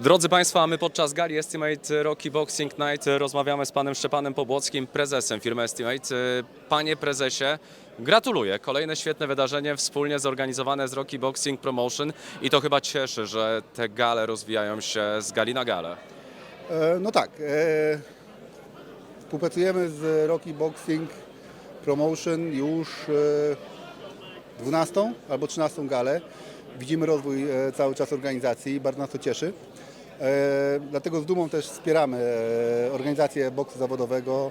Drodzy Państwo, my podczas gali Estimate Rocky Boxing Night rozmawiamy z panem Szczepanem Pobłockim, prezesem firmy Estimate. Panie prezesie, gratuluję. Kolejne świetne wydarzenie wspólnie zorganizowane z Rocky Boxing Promotion i to chyba cieszy, że te gale rozwijają się z gali na galę. E, No tak. e, Współpracujemy z Rocky Boxing Promotion już e, 12 albo 13 galę. Widzimy rozwój e, cały czas organizacji, bardzo nas to cieszy. E, Dlatego z dumą też wspieramy e, organizację boksu zawodowego,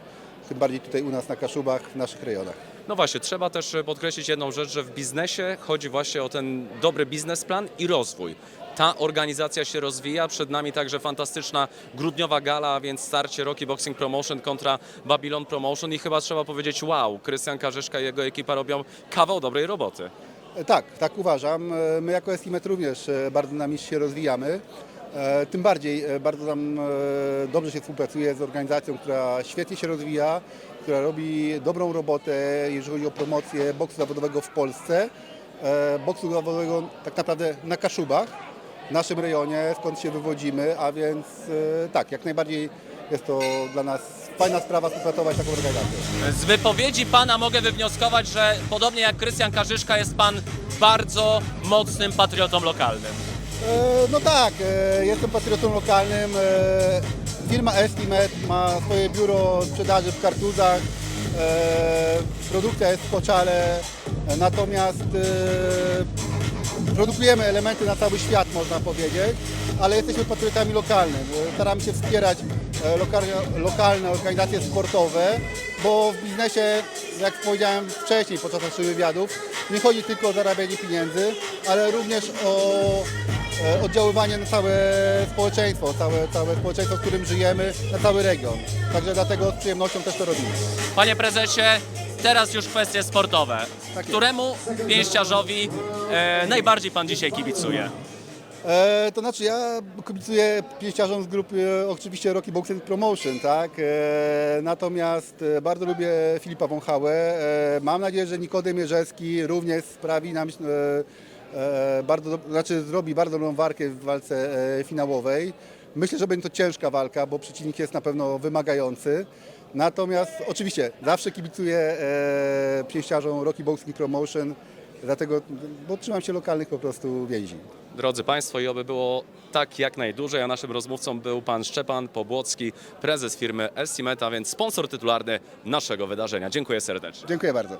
tym bardziej tutaj u nas na Kaszubach, w naszych rejonach. No właśnie, trzeba też podkreślić jedną rzecz, że w biznesie chodzi właśnie o ten dobry biznesplan i rozwój. Ta organizacja się rozwija, przed nami także fantastyczna grudniowa gala, a więc starcie Rocky Boxing Promotion kontra Babylon Promotion i chyba trzeba powiedzieć wow, Krystian Karzyszka i jego ekipa robią kawał dobrej roboty. E, Tak, tak uważam. E, My jako Estimet również e, bardzo dynamicznie się rozwijamy. E, Tym bardziej e, bardzo nam e, dobrze się współpracuje z organizacją, która świetnie się rozwija, która robi dobrą robotę, jeżeli chodzi o promocję boksu zawodowego w Polsce. Boksu zawodowego tak naprawdę na Kaszubach, w naszym rejonie, skąd się wywodzimy, a więc tak, jak najbardziej jest to dla nas fajna sprawa współpracować taką organizacją. Z wypowiedzi pana mogę wywnioskować, że podobnie jak Krystian Karzyszka jest pan bardzo mocnym patriotą lokalnym. E, No tak, e, jestem patriotą lokalnym. e, Firma Estimet ma swoje biuro sprzedaży w Kartuzach. Produkcja jest w Koczale, natomiast produkujemy elementy na cały świat, można powiedzieć, ale jesteśmy patriotami lokalnymi. Staramy się wspierać lokalne, lokalne organizacje sportowe, bo w biznesie, jak powiedziałem wcześniej podczas naszych wywiadów, nie chodzi tylko o zarabianie pieniędzy, ale również o oddziaływanie na całe społeczeństwo, całe, całe społeczeństwo, w którym żyjemy, na cały region. Także dlatego z przyjemnością też to robimy. Panie prezesie, teraz już kwestie sportowe. Tak. Któremu pięściarzowi e, najbardziej pan dzisiaj kibicuje? E, to znaczy ja kibicuję pięściarzom z grupy e, oczywiście Rocky Boxing Promotion, tak? E, natomiast e, bardzo lubię Filipa Wąchałę. E, mam nadzieję, że Nikodem Jerzewski również sprawi nam e, e, bardzo, do- znaczy zrobi bardzo dobrą walkę w walce e, finałowej. Myślę, że będzie to ciężka walka, bo przeciwnik jest na pewno wymagający. Natomiast oczywiście zawsze kibicuję e, pięściarzom Rocky Boxing Promotion, dlatego, bo trzymam się lokalnych po prostu więzi. Drodzy Państwo, i oby było tak jak najdłużej, a naszym rozmówcą był pan Szczepan Pobłocki, prezes firmy Estimeta, więc sponsor tytularny naszego wydarzenia. Dziękuję serdecznie. Dziękuję bardzo.